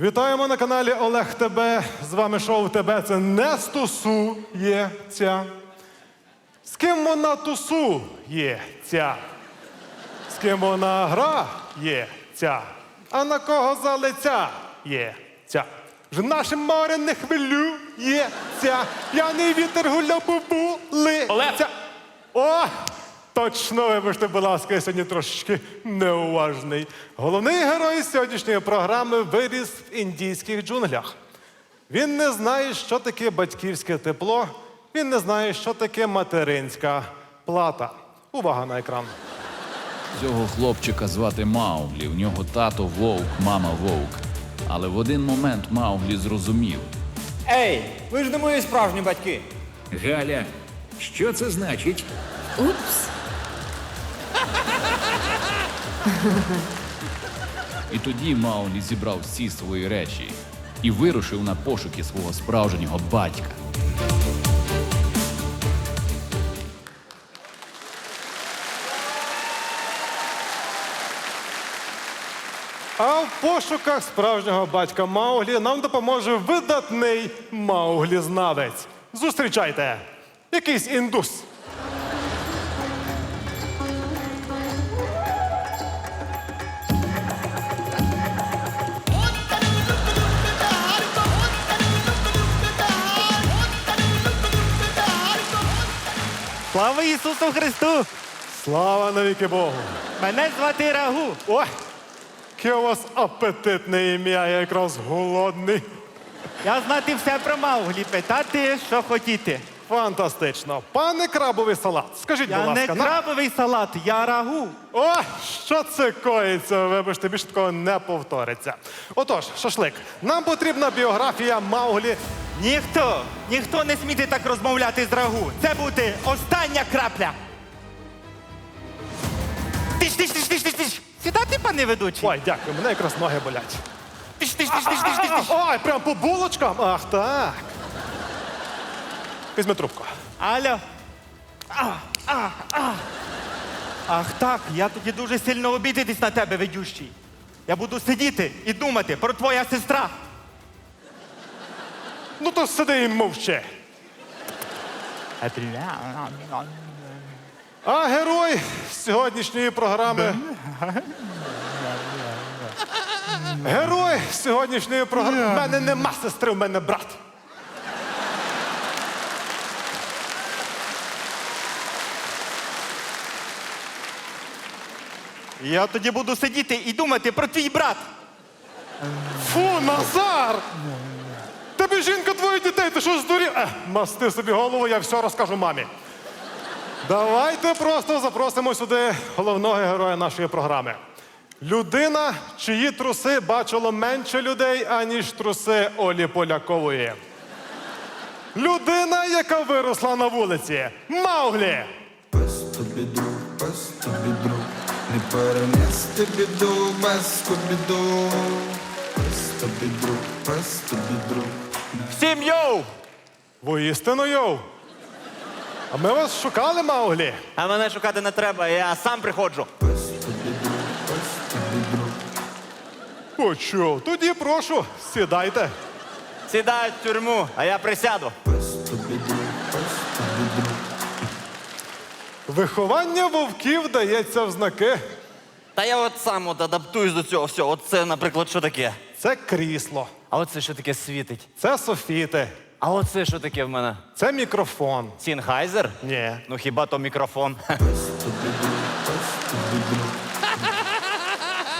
Вітаємо на каналі Олег ТБ. З вами шоу ТБ. Це не стосується. З ким вона тусується? З ким вона грається? А на кого залицяється? Ж наше море не хвилюється. П'яний вітер гуляв по Олег! О! Точно, вибачте, будь ласка, я сьогодні трошечки неуважний. Головний герой сьогоднішньої програми виріс в індійських джунглях. Він не знає, що таке батьківське тепло, він не знає, що таке материнська плата. Увага на екран. Цього хлопчика звати Мауглі. В нього тато вовк, мама вовк. Але в один момент Мауглі зрозумів. Ей, ви ж не мої справжні батьки. Галя, що це значить? Упс. І тоді Мауглі зібрав всі свої речі і вирушив на пошуки свого справжнього батька. А в пошуках справжнього батька Мауглі нам допоможе видатний Мауглі-знавець. Зустрічайте! Якийсь індус. Слава Ісусу Христу! Слава навіки Богу! Мене звати Рагу. Ой, яке у вас апетитне ім'я, я якраз голодний. Я знати все про Мауглі, питати, що хотіти. Фантастично. Пане крабовий салат, скажіть, Я будь не ласка, на- крабовий салат, я рагу. О, що це коїться? Вибачте, більше такого не повториться. Отож, шашлик, нам потрібна біографія Мауглі. Ніхто, ніхто не сміти так розмовляти з рагу. Це буде остання крапля. Тиш, тиш, тиш, тиш, тиш, тиш. Сідати, пане ведучий. Ой, дякую, мене якраз ноги болять. Тиш, тиш, тиш, тиш, тиш, тиш, тиш. Ой, прям по булочкам? Ах, так. Візьми трубку. Алло. А, а, а. Ах так, я тоді дуже сильно обідатись на тебе, ведющий. Я буду сидіти і думати про твоя сестра. Ну то сиди і мовчи. А герой сьогоднішньої програми. Герой сьогоднішньої програми. У мене нема сестри, у мене брат. Я тоді буду сидіти і думати про твій брат. Фу, Назар! Тебе жінка двоє дітей, ти що здурів? Е, масти собі голову, я все розкажу мамі. Давайте просто запросимо сюди головного героя нашої програми. Людина, чиї труси бачило менше людей, аніж труси Олі Полякової. Людина, яка виросла на вулиці. Мауглі! Без тобі друг, без тобі друг, не перенести біду, без тобі друг, без тобі друг, без тобі друг. Всім йоу! Воістину йоу! А ми вас шукали, Мауглі. А мене шукати не треба, я сам приходжу. Почув. Тоді прошу, сідайте. Сідай в тюрму, а я присяду. Виховання вовків дається в знаки. Та я от сам от адаптуюсь до цього всього. От це, наприклад, що таке? Це крісло, А оце що таке світить? це софіти, А оце що таке в мене? це мікрофон. Сінхайзер? Ні. Ну хіба то мікрофон?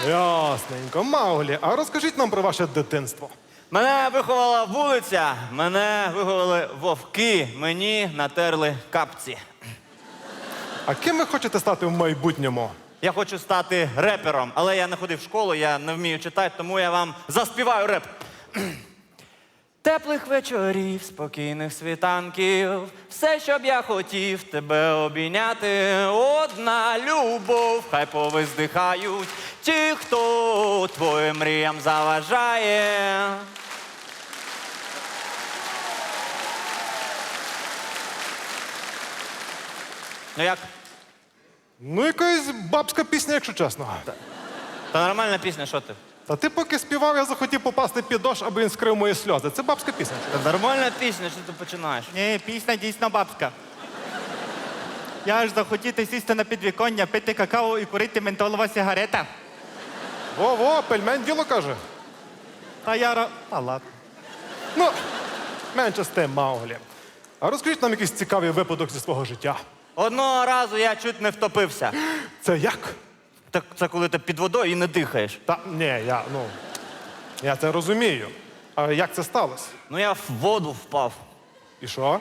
Ясненько. Мауглі, а розкажіть нам про ваше дитинство. Мене виховала вулиця, мене виховали вовки, мені натерли капці. А ким ви хочете стати в майбутньому? Я хочу стати репером, але я не ходив в школу, я не вмію читати, тому я вам заспіваю реп. Теплих вечорів, спокійних світанків, все, що б я хотів тебе обійняти. Одна любов, хай повиздихають ті, хто твоїм мріям заважає. Ну як? Ну, якась бабська пісня, якщо чесно. Та нормальна пісня, що ти? Та ти поки співав, я захотів попасти під дощ, аби він скрив мої сльози. Це бабська пісня. Та нормальна пісня, що ти починаєш? Ні, пісня дійсно бабська. Я ж захотіти сісти на підвіконня, пити какао і курити ментолова сигарета. Во-во, пельмень діло каже. Та я ра... Та ладно. Ну, менше з тим, Мауглі. А розкажіть нам якийсь цікавий випадок зі свого життя. Одного разу я чуть не втопився. Це як? Так це коли ти під водою і не дихаєш. Та ні, я ну. Я це розумію. А як це сталося? Ну я в воду впав. І що?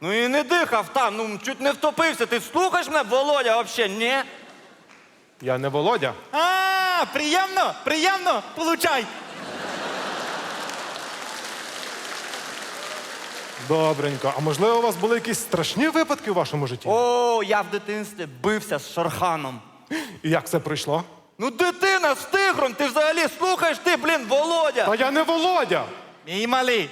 Ну і не дихав там, ну чуть не втопився. Ти слухаєш мене, Володя, взагалі? Ні? Я не Володя. А, приємно, приємно, получай. Добренько. А можливо, у вас були якісь страшні випадки у вашому житті? О, я в дитинстві бився з Шарханом. І як це пройшло? Ну, дитина з тигром, ти взагалі слухаєш ти, блін, Володя. Та я не Володя. Мій малий.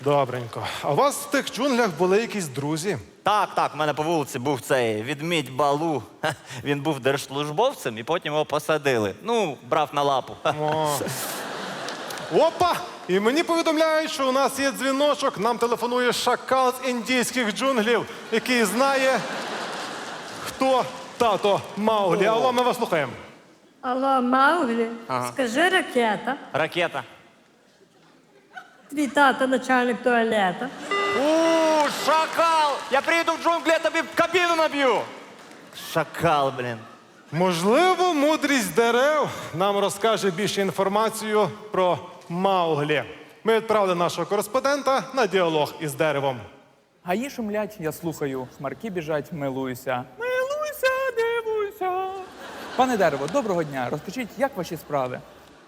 Добренько. А у вас в тих джунглях були якісь друзі? Так, так, в мене по вулиці був цей відмідь Балу. Ха, Він був держслужбовцем і потім його посадили. Ну, брав на лапу. Ха. О. Опа! І мені повідомляють, що у нас є дзвіночок. Нам телефонує шакал з індійських джунглів, який знає, хто тато Мауглі. Алло, ми вас слухаємо. Алло, Мауглі, скажи ракета. Ракета. Твій тато начальник туалета. У, шакал! Я приїду в джунглі, я тобі кабіну наб'ю. Шакал, блін. Можливо, мудрість дерев нам розкаже більше інформацію про Мауглі. Ми відправили нашого кореспондента на діалог із деревом. Гаї шумлять, я слухаю, хмарки біжать, милуюся. Милуйся, дивуйся. Пане дерево, доброго дня. Розкажіть, як ваші справи?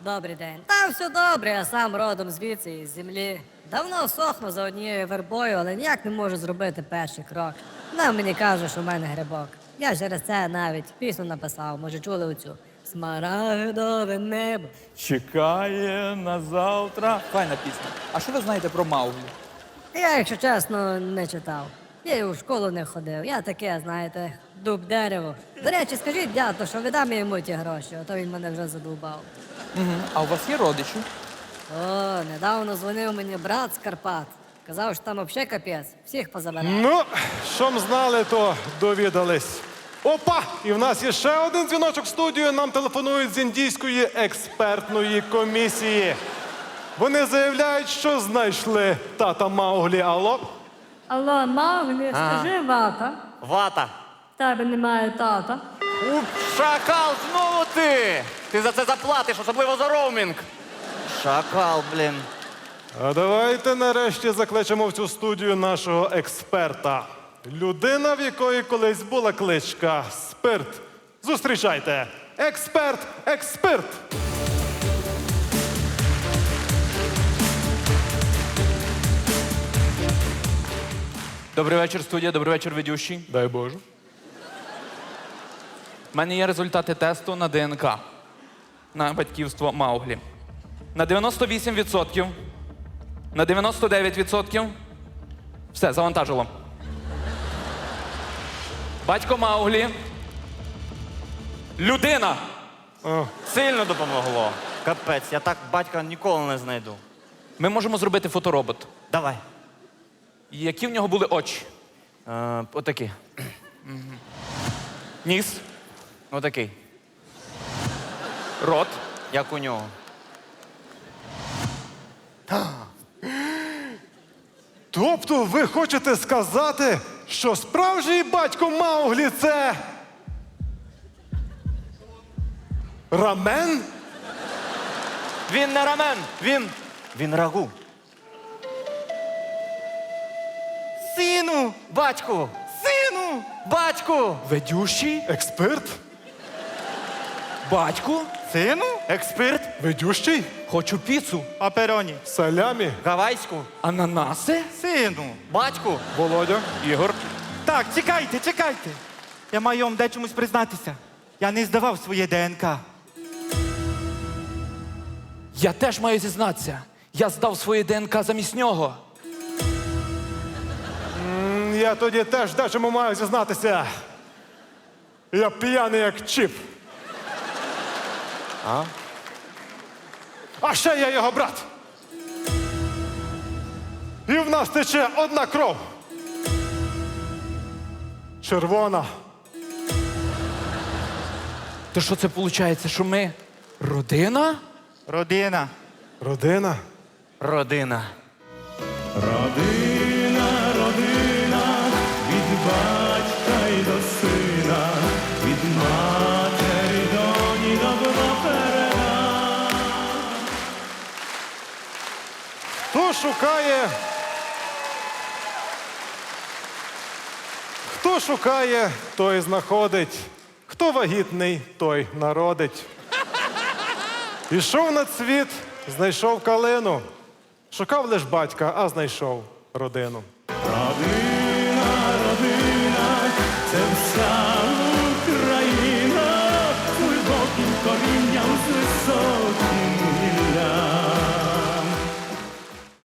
Добрий день. Та все добре, я сам родом звідси із землі. Давно сохну за однією вербою, але ніяк не можу зробити перший крок. Нам мені кажуть, що в мене грибок. Я через це навіть пісню написав, може чули оцю. Смарагдове небо. Чекає на завтра. Файна пісня. А що ви знаєте про Мауглі? Я, якщо чесно, не читав. Я і у школу не ходив. Я таке, знаєте, дуб дерево. До речі, скажіть дядо, що віддам йому ті гроші, а то він мене вже задовбав. Угу. А у вас є родичі? О, недавно дзвонив мені брат з Карпат. Казав, що там взагалі капець, всіх позабирав. Ну, що м знали, то довідались. Опа! І в нас є ще один дзвіночок в студію. Нам телефонують з індійської експертної комісії. Вони заявляють, що знайшли тата Мауглі. Алло? Алло, Мауглі, скажи вата. Вата. В тебе немає тата. У, шакал, знову ти! Ти за це заплатиш, особливо за роумінг. Шакал, блін. А давайте нарешті закличемо в цю студію нашого експерта. Людина, в якої колись була кличка Спирт. Зустрічайте! Експерт, експерт! Добрий вечір, студія, добрий вечір, ведючий. Дай Боже. У мене є результати тесту на ДНК на батьківство Мауглі. На 98%, на 99%. Все, завантажило. Батько Мауглі. Людина. Сильно допомогло. Капець, я так батька ніколи не знайду. Ми можемо зробити фоторобот. Давай. Які в нього були очі? Е, отакий. Ніс, Отакий. рот, Як у нього. Тобто ви хочете сказати, що справжній батько Мауглі це. Рамен? Він не рамен, він. Він рагу. Сину, Батьку! сину. Батьку! ведющий, Експерт? батько. Сину? Експерт? Ведющий? Хочу піцу. Папероні. Салямі? Гавайську? Ананаси? Сину. Батьку? Володя? Ігор. Так, чекайте, чекайте. Я маю вам дечомусь признатися. Я не здавав своє ДНК. Я теж маю зізнатися. Я здав своє ДНК замість нього. Я тоді теж дечому маю зізнатися. Я п'яний як чіп. А? А ще я його брат. І в нас тече одна кров. Червона. То що це виходить, що ми родина? Родина. Родина. Родина. Родина, родина, від батька й до сина, від матері доні добра переда. Хто шукає. Шукає, той знаходить, хто вагітний, той народить. Пішов на світ, знайшов калину, шукав лиш батька, а знайшов родину. Родина, родина, це вся.